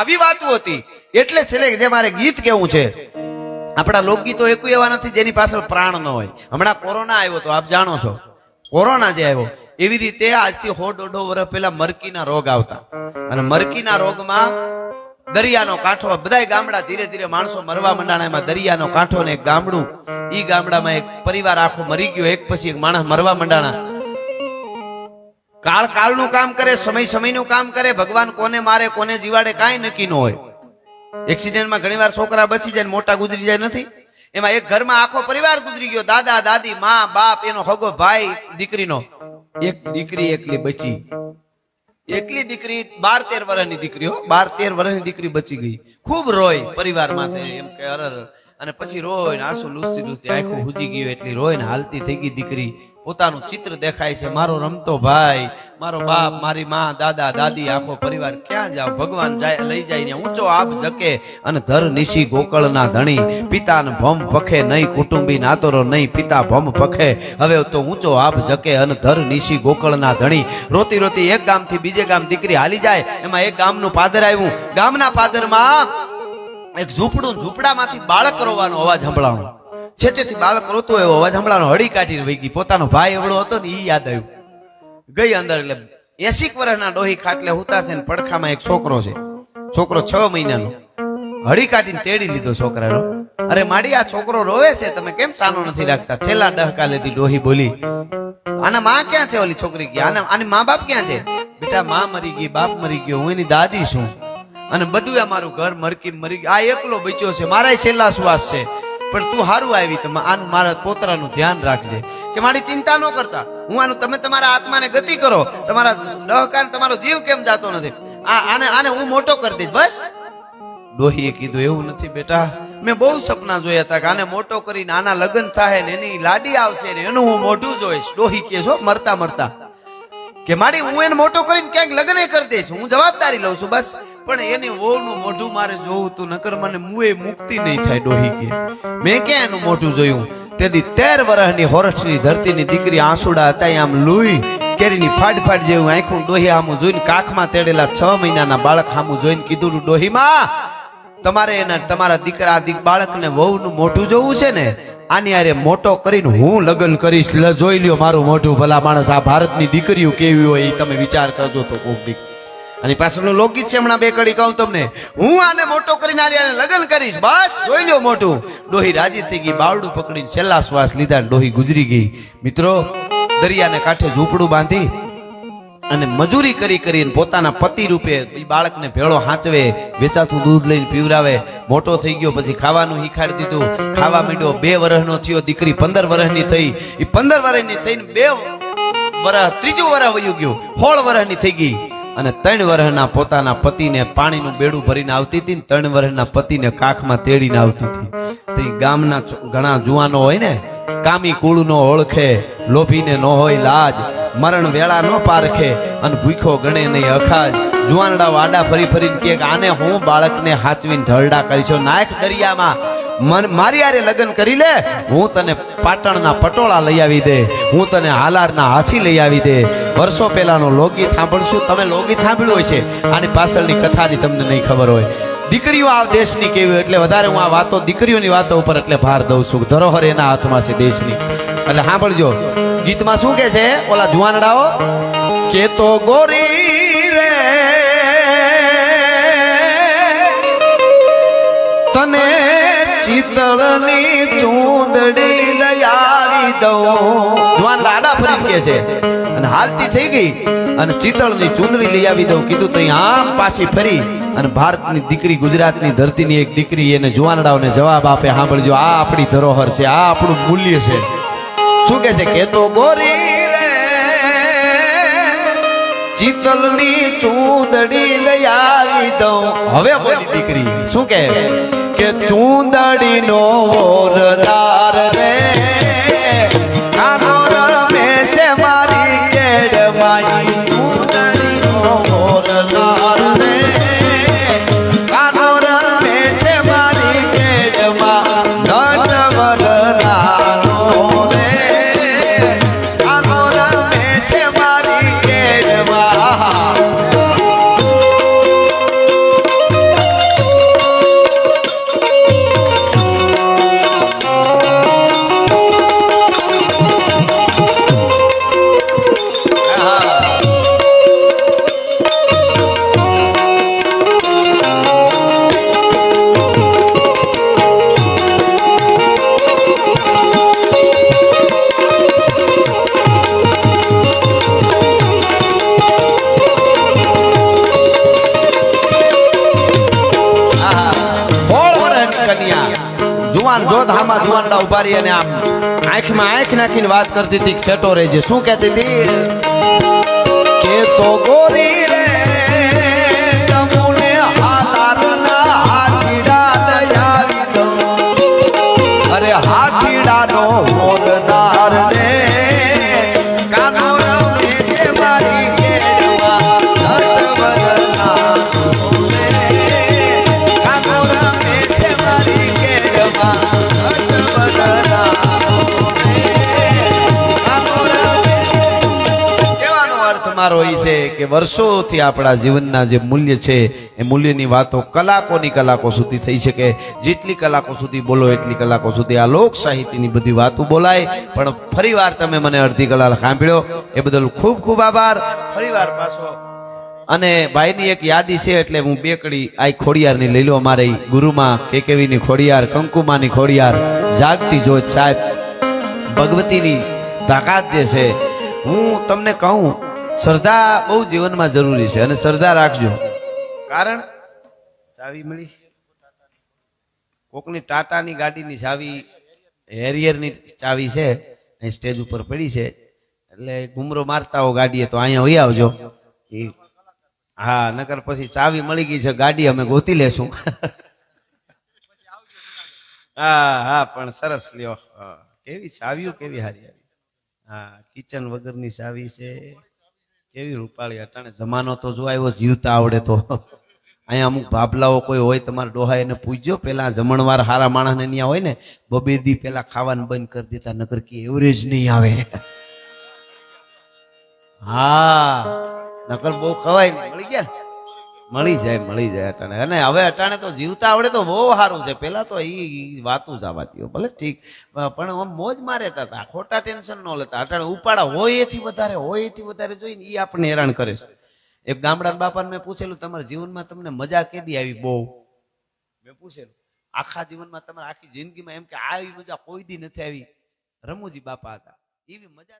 આવી વાતો હતી. એટલે છેલ્લે જે મારે ગીત કેવું છે, આપણા લોકગીતો એકુ એવા નથી જેની પાછળ પ્રાણ ન હોય. હમણાં કોરોના આવ્યો તો, આપ જાણો છો. કોરોના જે આવ્યો, એવી રીતે આજથી હો દોઢો વર્ષ પહેલા મરકીના રોગ આવતા. અને મરકીના રોગમાં દરિયાનો કાંઠો, બધાય ગામડા ધીરે ધીરે માણસો મરવા મંડાણા એમાં દરિયાનો કાંઠો ને એક ગામડું, ઈ ગામડામાં એક પરિવાર આખો મરી ગયો, એક પછી એક માણસ મરવા મંડાણા. કાળ કાળનું કામ કરે, સમય સમયનું કામ કરે, ભગવાન કોને મારે, કોને જીવાડે, કાંઈ નક્કી ન હોય. એક્સિડન્ટમાં ઘણીવાર છોકરા બચી જાય મોટા ગુજરી જાય નથી. એમાં એક ઘરમાં આખો પરિવાર ગુજરી ગયો. દાદા, દાદી, મા, બાપ, એનો હગો ભાઈ, દીકરીનો. એક દીકરી એકલી બચી. એકલી દીકરી બાર તેર વર્ષની દીકરી હો. બાર તેર વર્ષની દીકરી બચી ગઈ. ખૂબ રોય પરિવાર માથે એમ કે અરર. અને પછી રોય ને આંસુ લૂસતી લૂસતી આખું હુજી ગયું. એટલી રોય ને હાલતી થઈ ગઈ દીકરી. પોતાનું ચિત્ર દેખાય છે. મારો રમતો ભાઈ, મારો બાપ, મારી માં, દાદા, દાદી, આખો પરિવાર ક્યાં જાવ? ભગવાન જાય, લઈ જાય ને ઊંચો આપ જકે અને ધર નિશી ગોકળના ધણી. પિતાને ભમ પખે નહીં, કુટુંબી નાતોરો નહીં, પિતા ભમ પખે હવે તો ઊંચો આપ જકે અને ધર નિશી ગોકળના ધણી. રોતી રોતી એક ગામથી બીજે ગામ દીકરી હાલી જાય, એમાં એક ગામનું પાદર આવ્યું. ગામના પાદરમાં એક ઝૂંપડું, ઝૂંપડામાંથી બાળક રોવાનો અવાજ સંભળાણો. છેટેથી બાળક રોતો એવો અવાજ હમણાં હળી કાઢીને વહી ગઈ. પોતાનો ભાઈ એવડો હતો ને એ યાદ આવ્યું. ગઈ અંદર એટલે એસી વર્ષના ડોહી ખાટલે હુતા છે ને પડખામાં એક છોકરો છે. છોકરો છ મહિનાનો. હળી કાઢીને તેડી લીધો છોકરાનો. અરે માડી, આ છોકરો રોવે છે? તમે કેમ સાનો નથી રાખતા? છેલ્લા ડહકા લેતી ડોહી બોલી, આના માં ક્યાં છે? ઓલી છોકરી ગયા આના, આની મા બાપ ક્યાં છે? બેટા, માં મરી ગઈ, બાપ મરી ગયો, હું એની દાદી છું. અને બધું આ મારું ઘર મરકી મરી આ એકલો બચ્યો છે. મારા છેલ્લા શ્વાસ છે. પણ તું હારું આવી તો આનું મારા પોતરાનું ધ્યાન રાખજે. કે મારી ચિંતા ન કરતા. હું આનું, તમે તમારા આત્માને ગતિ કરો. તમારા ડહકાન તમારો જીવ કેમ જાતો નથી? આ, આને આને હું મોટો કરી દઈશ, બસ. ડોહીએ કીધું, એવું નથી બેટા. મેં બહુ સપના જોયા હતા કે આને મોટો કરીને આના લગ્ન થાય ને એની લાડી આવશે ને એનું હું મોઢું જોઈશ. ડોહી કે છો મરતા મરતા. કે મારી, હું એને મોટો કરીને ક્યાંક લગ્ન કરી દઈશ. હું જવાબદારી લઉં છું, બસ. પણ એની વહુનું મોઢું મારે જોવું તું નકર મને મુએ મુક્તિ નહીં થાય ડોહી કે. મેં ક્યાં એનું મોઢું જોયું? તેથી તેર વર્ષની હોરસની ધરતીની દીકરી આંસુડા હતા આમ લુઈ કેરીની ફાડ ફાડ જેવું આંખું ડોહી આમું જોઈને કાખમાં તેડેલા છ મહિનાના બાળક આમું જોઈને કીધું ડોહીમાં તમારે એના, તમારા દીકરા દીક, બાળકને વહુનું મોઢું જોવું છે ને? આની આરે મોટો કરીને હું લગ્ન કરીશ. જોઈ લ્યો મારું મોઢું. ભલા માણસ આ ભારતની દીકરીઓ કેવી હોય એ તમે વિચાર કરજો તો કોક દીક. અને પાછળનું લોકગીત છે હમણાં બે કડી કહું તમને. હું આને મોટો કરીને આને લગ્ન કરીશ. બસ, જોઈ લ્યો મોટું. ડોહી રાજી થઈ ગઈ, બાવડું પકડીને છેલ્લા શ્વાસ લીધા ડોહી ગુજરી ગઈ. મિત્રો, દરિયાને કાંઠે ઝૂંપડું બાંધી અને મજૂરી કરી કરીને પોતાના પતિ રૂપે બાળકને ભેળો હાંચવે, વેચાતું દૂધ લઈને પીવરાવે. મોટો થઈ ગયો, પછી ખાવાનું હિખાડી દીધું. ખાવા માંડ્યો, બે વર્ષનો થયો, દીકરી પંદર વર્ષની થઈ. એ પંદર વર્ષની થઈને બે વર્ષ ત્રીજું વર્ષ વયું ગયું. સોળ વર્ષની થઈ ગઈ. અને ત્રણ વર્ષના પોતાના પતિને પાણીનું બેડું ભરીને આવતી હતી ને ત્રણ વર્ષના પતિને કાખમાં તેડીને આવતી હતી. તે ગામના ઘણા જુવાનો હોય ને, કામી કુળ નો ઓળખે, લોભીને ન હોય લાજ, મરણ વેળા ન પારખે, અને ભૂખો ગણે નહીં અખાજ. જુવાનડા વાડા ફરી ફરીને કે, આને હું બાળકને હાચવીને ઢળડા કરીશો? નાખ દરિયામાં. મારી આરે લગ્ન કરી લે. હું તને પાટણના પટોળા લઈ આવી દે. હું તને હાલારના હાથી લઈ આવી દે. વર્ષો પહેલાંનો લોકગીત સાંભળશું. તમે લોકગીત સાંભળ્યું હોય છે. આની પાછળની કથાની તમને નહીં ખબર હોય. દીકરીઓ આ દેશની કેવી એટલે વધારે હું આ વાતો, દીકરીઓની વાતો ઉપર એટલે ભાર દઉં છું. ધરોહર એના હાથમાં છે દેશની. એટલે સાંભળજો. ગીતમાં શું કે છે? ઓલા જુવાનડાઓ, કે તો ગોરી રે, તને ચિતળની ચૂંદડી લઈ આવી દઉં. જુવાન લાડા ફરી કે છે. અને હાલતી થઈ ગઈ. અને ચિતળની ચૂંદડી લઈ આવી દઉં. કીધું તો આમ પાછી ફરી. અને ભારતની દીકરી ગુજરાતની ધરતીની એક દીકરી એને જુવાનડાઓને જવાબ આપે. સાંભળજો, આ આપણી ધરોહર છે, આ આપણું મૂલ્ય છે. શું કે છે? કે તો ગોરી રે ચિતલની ચૂંદડી લઈ આવી દઉં. હવે બોલી દીકરી, શું કે કે ચૂંદડી નો ઓરનાર રે ધામા જુવાનડા ઊભા રહી અને આમ આંખમાં આંખ નાખીને વાત કરતી હતી સેટો રહેજે શું કહેતી હતી? કે તો ગોરી રે. મારો એ છે કે વર્ષોથી આપણા જીવનના જે મૂલ્ય છે, એ મૂલ્યની વાતો કલાકોની કલાકો સુધી થઈ શકે. જેટલી કલાકો સુધી બોલો, એટલી કલાકો સુધી આ લોક સાહિત્યની બધી વાતો બોલાય. પણ ફરીવાર તમે મને અડધી કલાક સાંભળ્યો, એ બદલ ખૂબ ખૂબ આભાર. ફરીવાર પાછો. અને ભાઈની એક યાદી છે, એટલે હું બેકડી આ ખોડિયારની લઈ લો અમારે ગુરુમાં, કેકેવીની ખોડિયાર, કંકુમાની ખોડિયાર, જાગતી જોત સાહેબ, ભગવતીની તાકાત જે છે. હું તમને કહું શ્રદ્ધા બહુ જીવનમાં જરૂરી છે અને શ્રદ્ધા રાખજો. કારણ ચાવી મળી. કોકની ટાટાની ગાડીની ચાવી, હેરિયરની ચાવી છે, અહીં સ્ટેજ ઉપર પડી છે. એટલે ગુમરો મારતા હો ગાડીએ તો અહીંયા વહી આવજો. એ હા, નકર પછી ચાવી મળી ગઈ છે, ગાડી અમે ગોતી લેશું. હા હા, પણ સરસ લ્યો. કેવી ચાવીઓ, કેવી હારી હારી. હા, કિચન વગરની ચાવી છે. કેવી રૂપાળી અટાણે. જમાનો તો જો આવ્યો, જીવતા આવડે તો. અહીંયા અમુક ભાભલાઓ કોઈ હોય, તમારા ડોહા એને પૂછજો પેલા જમણવાર હારા માણસને ત્યાં હોય ને બબે દી પેલા ખાવાનું બંધ કરી દેતા નગર કે એવરેજ નહીં આવે. હા. નકર બહુ ખવાય મળી ગયા ને? મળી જાય મળી જાય અટાણે. અને હવે અટાણે તો જીવતા આવડે તો બહુ સારું છે. પેલા તો એ વાતું જ આવાતી ભલે ઠીક. પણ આમ મોજ મારેતા હતા. ખોટા ટેન્શન ન લેતા. અટાણે ઉપાડા હોય એથી વધારે, હોય એથી વધારે જોઈને એ આપણને હેરાન કરે છે. એક ગામડા બાપાને મેં પૂછેલું, તમારા જીવનમાં તમને મજા કેદી આવી બહુ? મેં પૂછેલું, આખા જીવનમાં તમારે આખી જિંદગીમાં એમ કે આવી મજા કોઈ દી નથી આવી? રમુજી બાપા હતા. એવી મજા